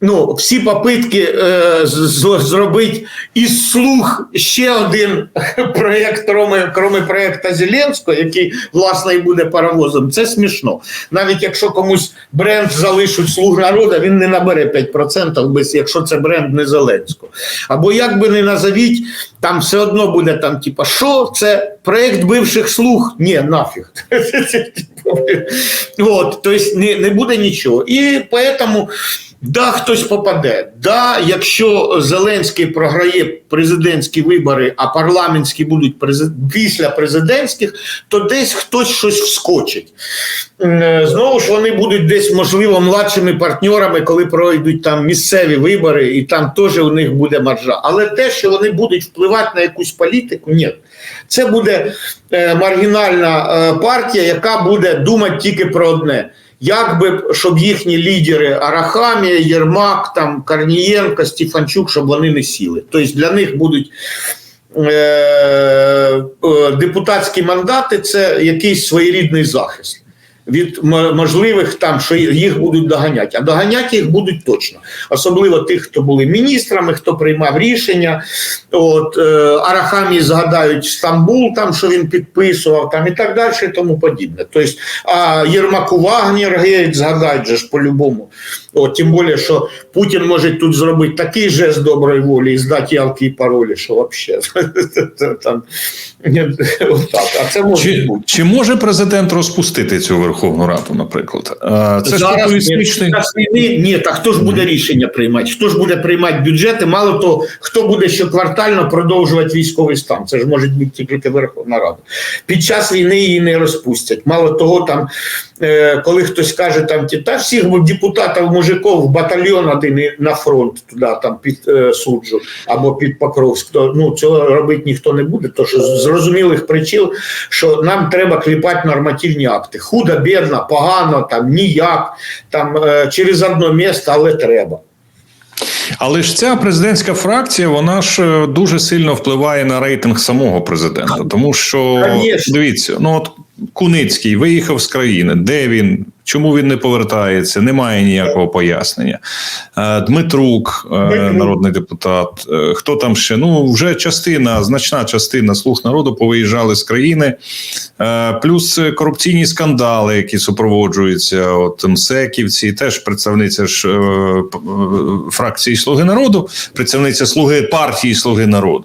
ну, всі попитки е, зробити із слух ще один проєкт, кроме, проєкта Зеленського, який, власне, і буде паровозом, це смішно. Навіть якщо комусь бренд залишить слуг народу, він не набере 5%, без, якщо це бренд не Зеленського. Або як би не назовіть, там все одно буде там, типа, що це проєкт бивших слуг? Ні, нафіг. От, тобто не буде нічого. І поэтому Да, хтось попаде. Да, якщо Зеленський програє президентські вибори, а парламентські будуть презид- після президентських, то десь хтось щось вскочить. Е, Знову ж вони будуть десь, можливо, младшими партнерами, коли пройдуть там місцеві вибори, і там теж у них буде маржа. Але те, що вони будуть впливати на якусь політику, ні. Це буде е, маргінальна е, партія, яка буде думати тільки про одне. Як би щоб їхні лідери Арахамія, Єрмак, там Корнієнко, Стефанчук, щоб вони не сіли. Тобто для них будуть е, е, депутатські мандати це якийсь своєрідний захист. Від можливих там, що їх будуть доганяти, а доганяти їх будуть точно, особливо тих, хто були міністрами, хто приймав рішення. От е, Арахамі згадають Стамбул, там що він підписував, там і так далі, і тому подібне. Тобто, а Єрмаку Вагнер геть згадають же ж по-любому. От, тим більше, що Путін може тут зробити такий жест доброї волі і здати явки і паролі, що взагалі. А це може бути. чи може президент розпустити цю Верховну Раду, наприклад? Е, Це ж Зараз популістичний. час війни, ні, так хто ж буде рішення приймати? Хто ж буде приймати бюджети? Мало того, хто буде щоквартально продовжувати військовий стан? Це ж може бути тільки Верховна Рада. Під час війни її не розпустять. Мало того, там, коли хтось каже, там та всіх депутатів, мужиков в батальйон один і на фронт туди там під е, суджу або під Покровськ, то ну цього робити ніхто не буде, то що з зрозумілих причин, що нам треба кліпати нормативні акти. Худо, бідно, погано, там ніяк, там е, через одне місце, але треба. Але ж ця президентська фракція, вона ж е, дуже сильно впливає на рейтинг самого президента. Тому що Конечно. дивіться, ну от Куницький виїхав з країни. Де він? Чому він не повертається? Немає ніякого пояснення. Е, Дмитрук, е, народний депутат. е, Хто там ще? Ну вже частина, значна частина слуг народу повиїжджали з країни. Плюс корупційні скандали, які супроводжуються. От МСЕКівці, теж представниця ж фракції Слуги народу, представниця слуги партії Слуги народу.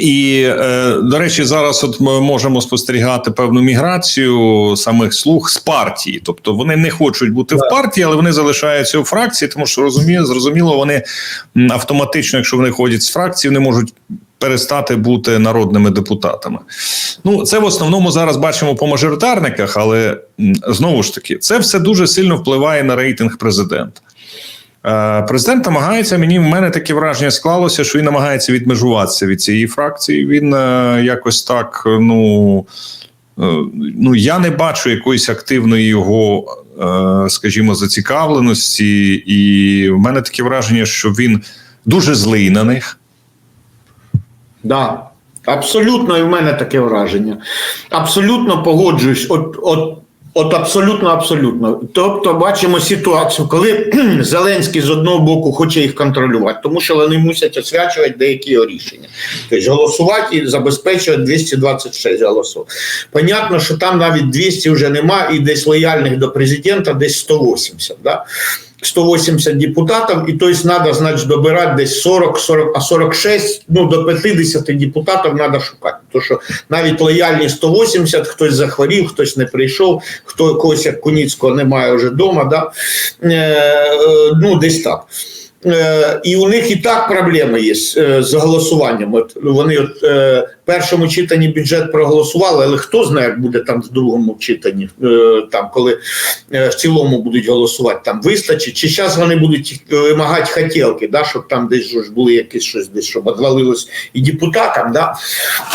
І, е, до речі, зараз от ми можемо спостерігати певну міграцію самих слуг з партії. Тобто вони не хочуть бути в партії, але вони залишаються у фракції, тому що розуміє, зрозуміло, вони автоматично, якщо вони ходять з фракції, вони можуть перестати бути народними депутатами. Ну, це в основному зараз бачимо по мажоритарниках, але знову ж таки, це все дуже сильно впливає на рейтинг президента. Е, Президент намагається, мені в мене таке враження склалося, що він намагається відмежуватися від цієї фракції. Він е, якось так, е, ну, ну я не бачу якоїсь активної його, скажімо, зацікавленості, і в мене таке враження, що він дуже злий на них. Да. Абсолютно і в мене таке враження. Абсолютно погоджуюсь. От, от, от абсолютно, абсолютно. Тобто бачимо ситуацію, коли Зеленський з одного боку хоче їх контролювати, тому що вони мусять освячувати деякі його рішення. Тобто голосувати і забезпечувати 226 голосів. Понятно, що там навіть 200 вже нема, і десь лояльних до президента десь 180. Да? 180 депутатів, і есть треба, значит, добирати десь 40, 40, а 46, ну до 50 депутатів треба шукати. Тому що навіть лояльні 180, хтось захворів, хтось не прийшов, хто когось як Куніцького немає вже вдома, да? е, е, ну десь так. Е, і у них і так проблеми є е, з голосуванням. От вони от е, в першому читанні бюджет проголосували, але хто знає, як буде там в другому читанні, там коли в цілому будуть голосувати, там вистачить, чи зараз вони будуть вимагати хотілки, да, щоб там десь були якісь щось, десь щоб відвалилось і депутатам, да,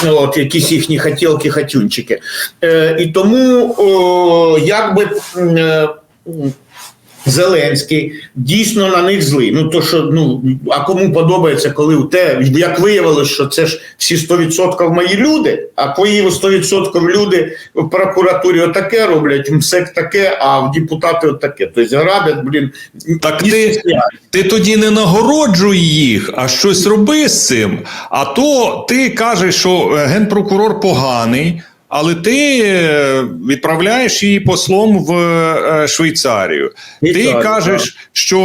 от якісь їхні хотілки, хатюнчики. І тому якби. Зеленський дійсно на них злий. Ну то що ну а кому подобається, коли у те як виявилось, що це ж всі 100% мої люди, а твої 100% люди в прокуратурі отаке роблять, МСЕК таке, а в депутати отаке. Тобто грабять, блін, Так ти- Ти тоді не нагороджуй їх, а щось роби з цим. А то ти кажеш, що е, генпрокурор поганий, але ти е, відправляєш її послом в е, Швейцарію. Ти Швейцарію, кажеш, що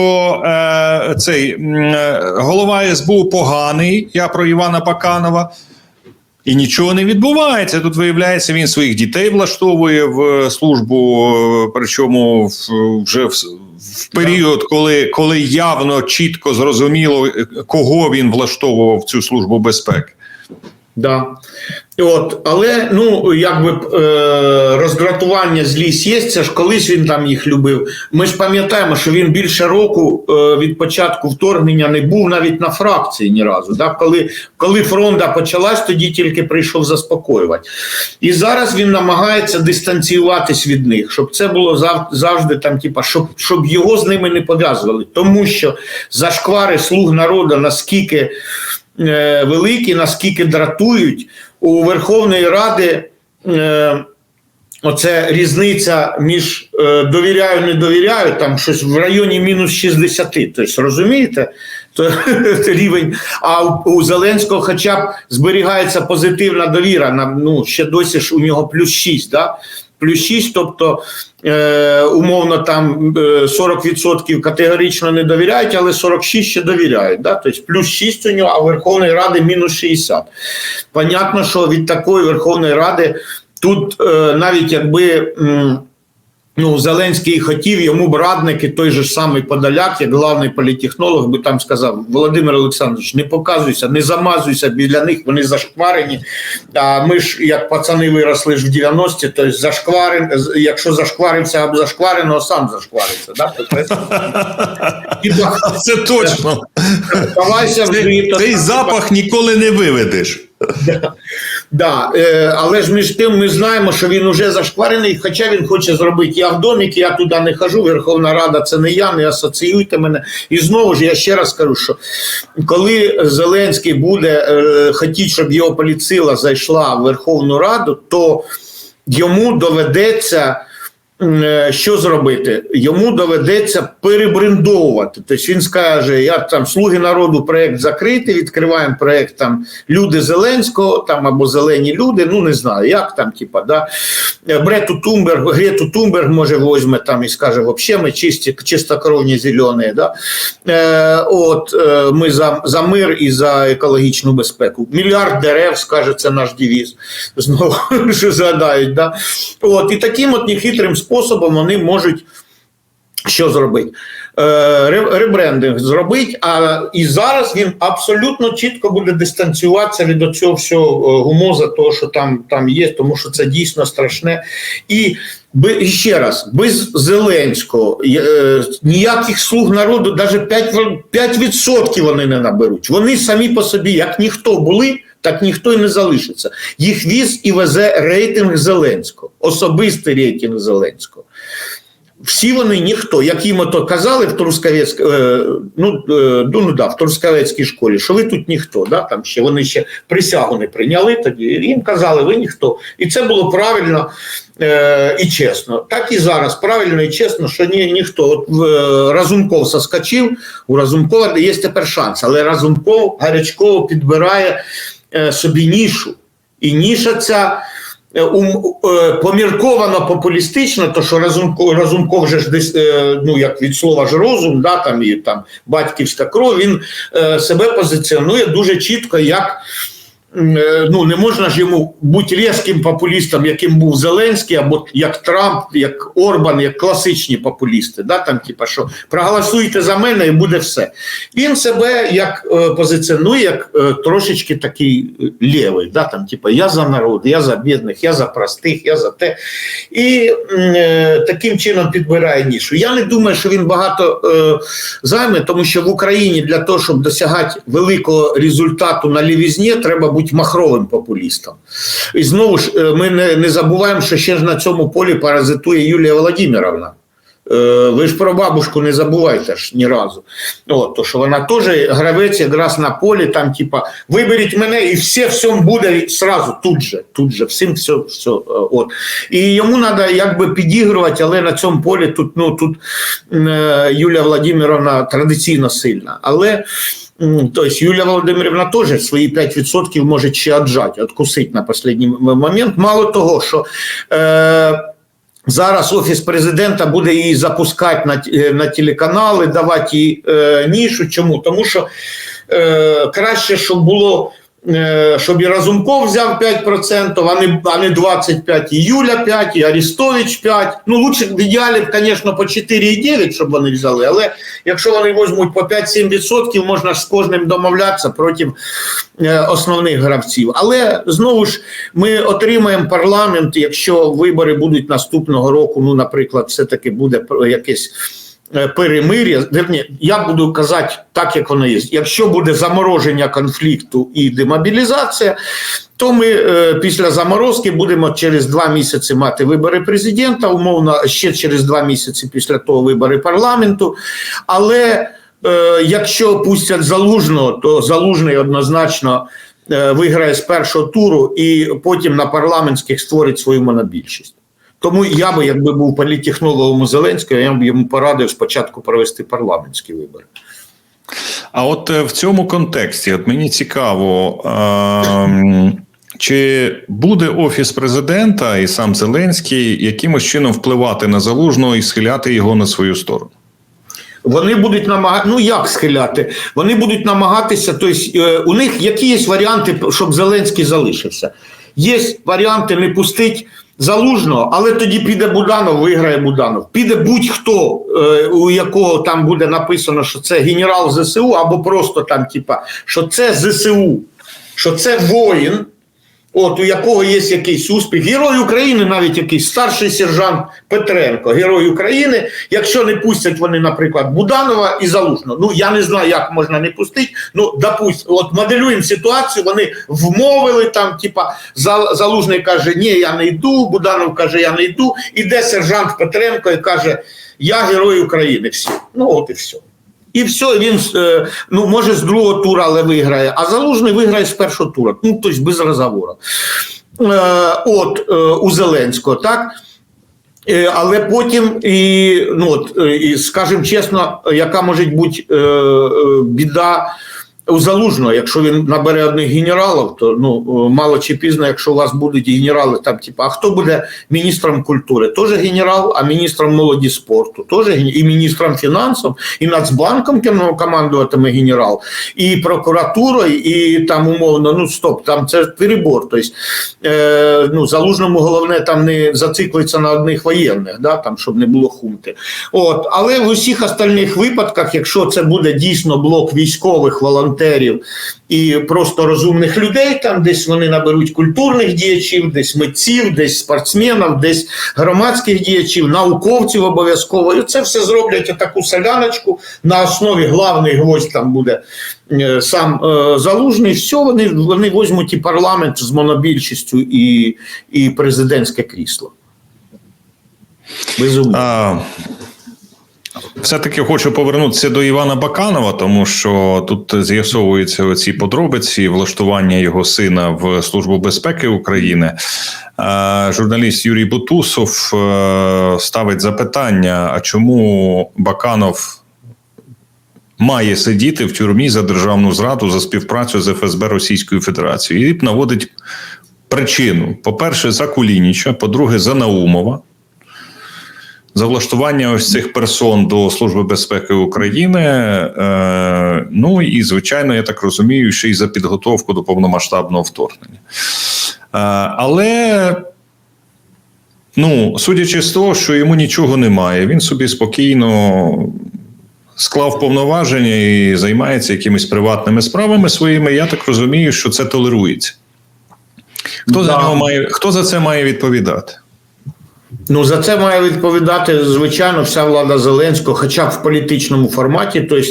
е, цей е, голова СБУ поганий. Я про Івана Паканова. І нічого не відбувається. Тут виявляється, він своїх дітей влаштовує в службу, е, причому в- вже в, в період, коли, коли явно чітко зрозуміло, е, кого він влаштовував в цю службу безпеки. Да. От, але ну якби е, роздратування злість є. Це ж колись він там їх любив. Ми ж пам'ятаємо, що він більше року е, від початку вторгнення не був навіть на фракції ні разу. Да? Коли, коли фронта почалась, тоді тільки прийшов заспокоювати. І зараз він намагається дистанціюватись від них, щоб це було зав, завжди там, типа, щоб, щоб його з ними не пов'язували. Тому що зашквари слуг народу наскільки е, великі, наскільки дратують у Верховної Ради. Е, Оце різниця між е, довіряю, не довіряю, там щось в районі мінус 60. Тобто, розумієте, то рівень. А у, Зеленського хоча б зберігається позитивна довіра. Ну, ще досі ж у нього плюс 6, да? Плюс 6, тобто е, умовно там е, 40% категорично не довіряють, але 46 ще довіряють. Да? Тобто плюс 6 у нього, а Верховної Ради мінус 60. Понятно, що від такої Верховної Ради тут е, навіть якби. м, Ну, Зеленський хотів йому б радники, той же ж самий Подоляк, як главний політехнолог, би там сказав: Володимир Олександрович, не показуйся, не замазуйся біля них, вони зашкварені. А ми ж, як пацани, виросли ж в 90-ті, то зашкварен, якщо зашкварився об зашквареного, сам зашквариться. Да? Це точно. Цей, запах ніколи не виведеш. Да, е, але ж між тим ми знаємо, що він уже зашкварений, хоча він хоче зробити я в домік, я туди не хожу. Верховна Рада це не я, не асоціюйте мене. І знову ж я ще раз кажу, що коли Зеленський буде е, хотіти, щоб його поліцила зайшла в Верховну Раду, то йому доведеться. Е, Що зробити? Йому доведеться перебрендовувати. Тобто він скаже: я там слуги народу проект закритий, відкриваємо проект там люди Зеленського, там або зелені люди. Ну не знаю, як там, типа, да. Брету Тумберг, Грету Тумберг може возьме там і скаже, вообще ми чисті, чистокровні зелені. Да? Е, от е, ми за, за мир і за екологічну безпеку. Мільярд дерев, скаже, це наш девіз. Знову що згадають. Да? От, і таким от нехитрим способом вони можуть що зробити? Е, ребрендинг зробить, а і зараз він абсолютно чітко буде дистанціюватися від цього всього е, гумоза, того, що там, там є, тому що це дійсно страшне. І ще раз, без Зеленського е, ніяких слуг народу, навіть 5%, 5% вони не наберуть. Вони самі по собі, як ніхто були, так ніхто і не залишиться. Їх віз і везе рейтинг Зеленського, особистий рейтинг Зеленського. Всі вони ніхто, як їм ото казали в Трускавець, е, ну, е, ну, ну да, в Трускавецькій школі, що ви тут ніхто, да, там ще вони ще присягу не прийняли тоді. Їм казали, ви ніхто. І це було правильно е, і чесно. Так і зараз правильно і чесно, що ні, ніхто. От е, Разумков соскочив, у Разумкова є тепер шанс, але Разумков гарячково підбирає собі нішу. І ніша ця е, е, помірковано популістично, то що Разумков, Разумков же ж десь, е, ну як від слова ж розум, да, там і там батьківська кров, він е, себе позиціонує дуже чітко як. Е, Ну, не можна ж йому бути різким популістом, яким був Зеленський, або як Трамп, як Орбан, як класичні популісти. Да, там, типа, що проголосуйте за мене і буде все. Він себе як е, позиціонує, як е, трошечки такий лівий. Да, там, типа, я за народ, я за бідних, я за простих, я за те. І таким чином підбирає нішу. Я не думаю, що він багато займе, тому що в Україні для того, щоб досягати великого результату на лівізні, треба бути махровим популістом. І знову ж е, ми не, не забуваємо, що ще ж на цьому полі паразитує Юлія Володимировна. Е, Ви ж про бабушку не забувайте ж ні разу. От, то, що вона теж гравець якраз на полі, там, типа, виберіть мене, і все всьому буде сразу, тут же, тут же, всім все, все. е, От. І йому треба якби підігрувати, але на цьому полі тут, ну, тут е, Юлія Владимировна традиційно сильна. Але м, тобто Юлія Володимирівна теж свої 5% може ще отжать, откусить на останній момент. Мало того, що. Е, Зараз офіс президента буде її запускати на, е, на телеканали, давати їй е, нішу. Чому? Тому що е, краще, щоб було, щоб і Разумков взяв 5%, а не, а не 25%, і Юля 5%, і Арістович 5%. Ну, лучше в ідеалі, звісно, по 4,9%, щоб вони взяли, але якщо вони візьмуть по 5-7%, можна ж з кожним домовлятися проти е, основних гравців. Але знову ж ми отримаємо парламент, якщо вибори будуть наступного року. Ну, наприклад, все-таки буде якесь. Е, Перемир'я, я буду казати так, як воно є. Якщо буде замороження конфлікту і демобілізація, то ми е, після заморозки будемо через два місяці мати вибори президента, умовно ще через два місяці після того вибори парламенту. Але е, якщо пустять залужного, то залужний однозначно е, виграє з першого туру і потім на парламентських створить свою монобільшість. Тому я би, якби був політтехнологом у Зеленського, я б йому порадив спочатку провести парламентські вибори. А от е, в цьому контексті, от мені цікаво, ем, чи буде офіс президента і сам Зеленський якимось чином впливати на залужного і схиляти його на свою сторону? Вони будуть намагатися, ну як схиляти? Вони будуть намагатися, тобто у них які є варіанти, щоб Зеленський залишився. Є варіанти не пустити залужного, але тоді піде Буданов, виграє Буданов. Піде будь-хто, е, у якого там буде написано, що це генерал ЗСУ, або просто там, типа, що це ЗСУ, що це воїн. От у якого є якийсь успіх, герой України, навіть якийсь старший сержант Петренко, герой України. Якщо не пустять вони, наприклад, Буданова і Залужного, ну я не знаю, як можна не пустити. Ну, допустим, от моделюємо ситуацію, вони вмовили там, типа Залужний каже, ні, я не йду. Буданов каже, я не йду. Іде сержант Петренко і каже, я герой України. Всі. Ну от і все. І все, він е, ну може з другого тура, але виграє. А залужний виграє з першого тура. Ну тобто без розговору. Е, от е, у Зеленського, так. Але потім, і, ну от, і скажімо чесно, яка може бути біда у Залужного, якщо він набере одних генералів, то ну, мало чи пізно, якщо у вас будуть генерали, там, типу, а хто буде міністром культури? Теж генерал, а міністром молоді спорту, теж і міністром фінансів, і Нацбанком командуватиме генерал, і прокуратурою, і там умовно, ну стоп, там це перебор. Тобто, е, ну, залужному головне там не зациклиться на одних воєнних, да, там, щоб не було хунти. От, але в усіх остальних випадках, якщо це буде дійсно блок військових волонтерів і просто розумних людей, там десь вони наберуть культурних діячів, десь митців, десь спортсменів, десь громадських діячів, науковців обов'язково. І це все зроблять таку соляночку. На основі главний гвоздь там буде е, сам е, залужний. Все, вони, вони візьмуть і парламент з монобільшістю, і, і президентське крісло. Безумно. Все-таки хочу повернутися до Івана Баканова, тому що тут з'ясовуються оці подробиці влаштування його сина в Службу безпеки України. Журналіст Юрій Бутусов е, ставить запитання: а чому Баканов має сидіти в тюрмі за державну зраду за співпрацю з ФСБ Російською Федерацією? І наводить причину: по-перше, за Кулініча, по-друге, за Наумова за влаштування ось цих персон до Служби безпеки України. Е, ну і звичайно, я так розумію, ще й за підготовку до повномасштабного вторгнення. Е, але. Ну, судячи з того, що йому нічого немає, він собі спокійно склав повноваження і займається якимись приватними справами своїми. Я так розумію, що це толерується. Хто, за, нього має, хто за це має відповідати? Ну за це має відповідати звичайно вся влада Зеленського, хоча б в політичному форматі. Тобто,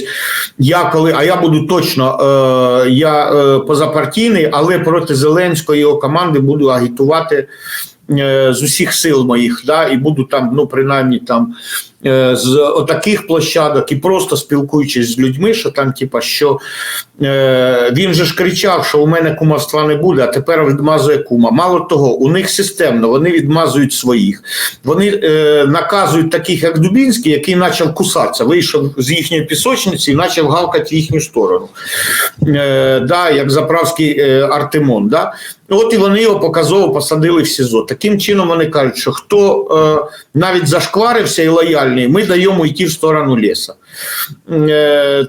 я коли, а я буду точно, е, я е, позапартійний, але проти Зеленського і його команди буду агітувати з усіх сил моїх, да, і буду там, ну принаймні там е, з отаких площадок і просто спілкуючись з людьми, що там, типа, що е, він же ж кричав, що у мене кумовства не буде, а тепер відмазує кума. Мало того, у них системно вони відмазують своїх. Вони е, наказують таких, як Дубінський, який почав кусатися, вийшов з їхньої пісочниці і почав гавкати в їхню сторону. Е, да, як заправський е, Артемон. Да? От і вони його показово посадили в СІЗО. Таким чином вони кажуть, що хто е, навіть зашкварився і лояльний, ми даємо йти в сторону ліса.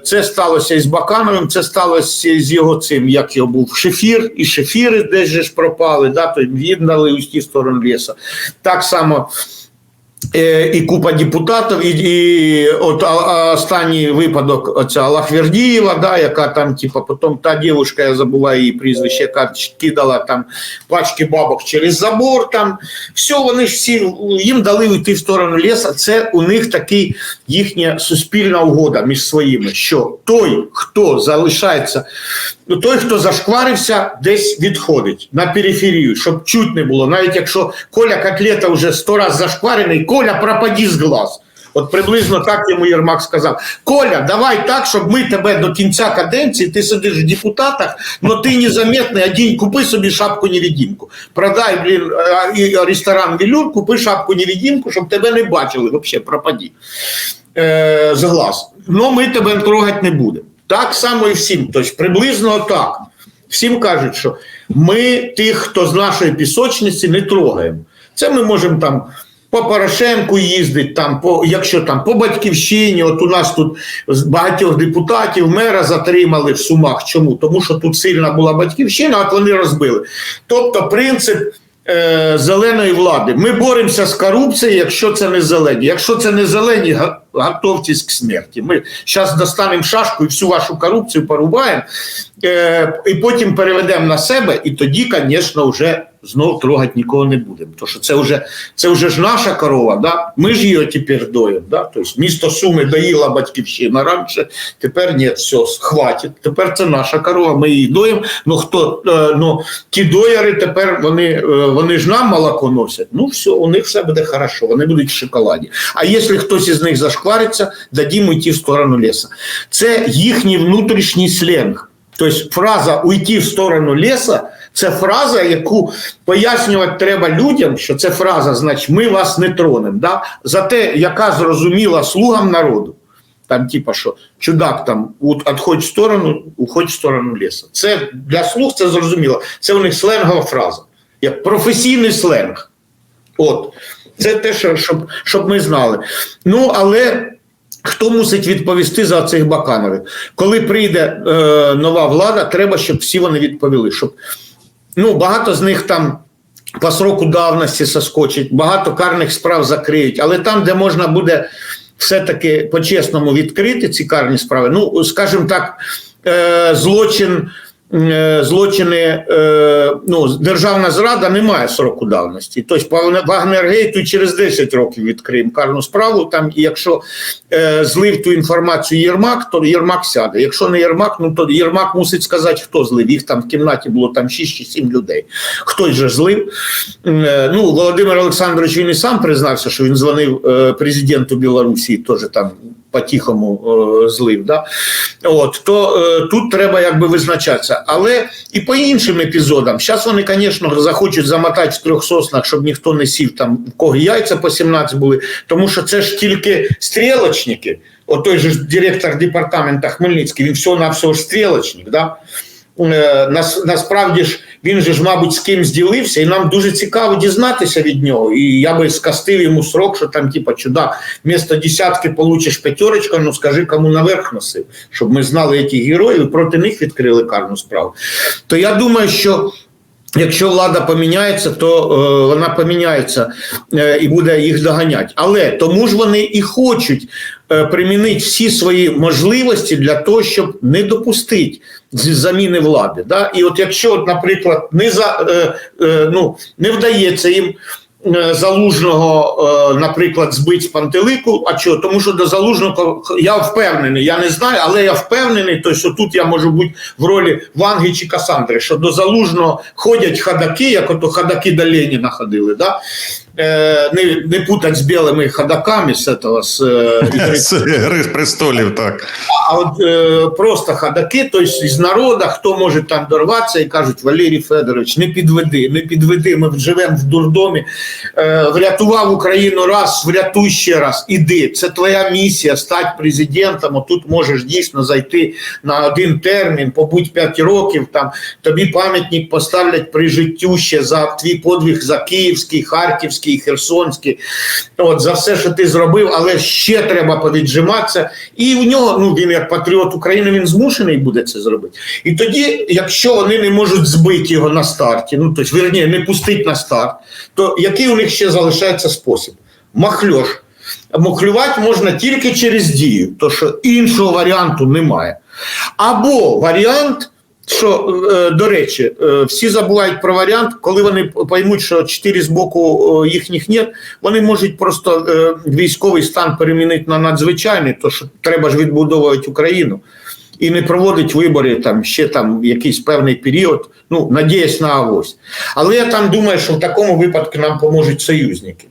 Це сталося і з Бакановим, це сталося з його цим, як його був шефір, і шефіри десь ж пропали, да, то їм дали йти в сторону ліса. Так само. Е, І купа депутатів, і, і от останній випадок оця Лахвердієва, да, яка там, типа, потім та дівчинка, я забуваю її прізвище, яка кидала там пачки бабок через забор. Там все, вони ж всі їм дали йти в сторону лісу. Це у них такий їхня суспільна угода між своїми. Що той, хто залишається, ну той, хто зашкварився, десь відходить на периферію, щоб чуть не було. Навіть якщо Коля Котлета вже сто разів зашкварений, Коля, пропади з глаз. От приблизно так йому Єрмак сказав: Коля, давай так, щоб ми тебе до кінця каденції, ти сидиш в депутатах, але ти незаметний, один купи собі шапку невидимку. Продай блін, ресторан Вілюр, купи шапку невидимку, щоб тебе не бачили. Взагалі, пропади е, з глаз. Ну ми тебе трогати не будемо. Так само і всім. Тобто приблизно так. Всім кажуть, що ми тих, хто з нашої пісочниці, не трогаємо. Це ми можемо там по Порошенку їздити, там, по, якщо там по батьківщині, от у нас тут багатьох депутатів мера затримали в Сумах. Чому? Тому що тут сильна була батьківщина, от вони розбили. Тобто принцип е, зеленої влади. Ми боремося з корупцією, якщо це не зелені. Якщо це не зелені, готовтесь к смерті. Ми зараз достанемо шашку і всю вашу корупцію порубаємо, е, і потім переведемо на себе, і тоді, звісно, вже знов трогати нікого не будемо. Тому що це вже, це вже ж наша корова, да? ми ж її тепер доїмо. Да? Тобто місто Суми доїла батьківщина раніше, тепер ні, все, хватить. Тепер це наша корова, ми її доїмо. Ну, хто, е, ну, ті дояри тепер вони, е, вони ж нам молоко носять. Ну все, у них все буде хорошо, вони будуть в шоколаді. А якщо хтось із них зашквариться, дадімо йти в сторону лісу. Це їхній внутрішній сленг. Тобто фраза уйти в сторону ліса це фраза, яку пояснювати треба людям, що це фраза, значить, ми вас не тронемо. Да? Зате, яка зрозуміла слугам народу. Там, типа, що чудак там от, отходь в сторону, уходь в сторону лісу. Це для слуг це зрозуміло. Це у них сленгова фраза, як професійний сленг. От. Це те, що, щоб, щоб ми знали. Ну, але хто мусить відповісти за цих Баканових? Коли прийде е, нова влада, треба, щоб всі вони відповіли. Щоб, ну, багато з них там по сроку давності соскочить, багато карних справ закриють, але там, де можна буде все-таки по-чесному відкрити ці карні справи, ну, скажімо так, е, злочин. Е, Злочини, е, ну, державна зрада не має сроку давності. Тобто по Вагнергейту через 10 років відкриємо карну справу. Там, і якщо е, злив ту інформацію Єрмак, то Єрмак сяде. Якщо не Єрмак, ну то Єрмак мусить сказати, хто злив. Їх там в кімнаті було там 6 чи 7 людей. Хтось же злив. Ну, Володимир Олександрович він і сам признався, що він дзвонив президенту Білорусі, теж там по-тихому е, злив. Да? От, то е, тут треба якби визначатися. Але і по іншим епізодам. Зараз вони, звісно, захочуть замотати в трьох соснах, щоб ніхто не сів там, в кого яйця по 17 були, тому що це ж тільки стрілочники. От той же директор департамента Хмельницький, він всього на всього ж стрілочник. Да? Е, нас, насправді ж він же ж, мабуть, з ким ділився, і нам дуже цікаво дізнатися від нього. І я би скастив йому срок, що там, типа, чудак, вместо десятки получиш п'ятерочка, ну скажи, кому наверх носив, щоб ми знали, які герої, проти них відкрили карну справу. То я думаю, що. Якщо влада поміняється, то е, вона поміняється е, і буде їх доганяти. Але тому ж вони і хочуть е, примінити всі свої можливості для того, щоб не допустити з- заміни влади. Да? І от якщо, наприклад, не за е, е, ну не вдається їм. Е, Залужного, е, наприклад, збить з пантелику. А чого? Тому що до залужного я впевнений, я не знаю, але я впевнений, то що тут я можу бути в ролі Ванги чи Касандри, що до залужного ходять хадаки, як ото хадаки до Леніна ходили. Да? Е, не, не путать з білими ходаками з этого, з, е, ігри З престолів, так. а от е, просто ходаки, тобто з народу, хто може там дорватися і кажуть, Валерій Федорович, не підведи, не підведи, ми живемо в дурдомі, е, врятував Україну раз, врятуй ще раз, іди. Це твоя місія, стати президентом, отут можеш дійсно зайти на один термін, побудь 5 років, там, тобі пам'ятник поставлять при життю ще за твій подвиг за Київський, Харківський, Херсонський, от, за все, що ти зробив, але ще треба повіджиматися. І в нього, ну він як патріот України, він змушений буде це зробити. І тоді, якщо вони не можуть збити його на старті, ну тобто, вірні, не пустити на старт, то який у них ще залишається спосіб? Махльош. Махлювати можна тільки через дію, то що іншого варіанту немає. Або варіант. Що, е, до речі, е, всі забувають про варіант, коли вони поймуть, що чотири з боку е, їхніх нет, вони можуть просто військовий стан перемінити на надзвичайний, то що треба ж відбудовувати Україну і не проводить вибори там ще там якийсь певний період, ну надіясь на авось. Але я там думаю, що в такому випадку нам поможуть союзники.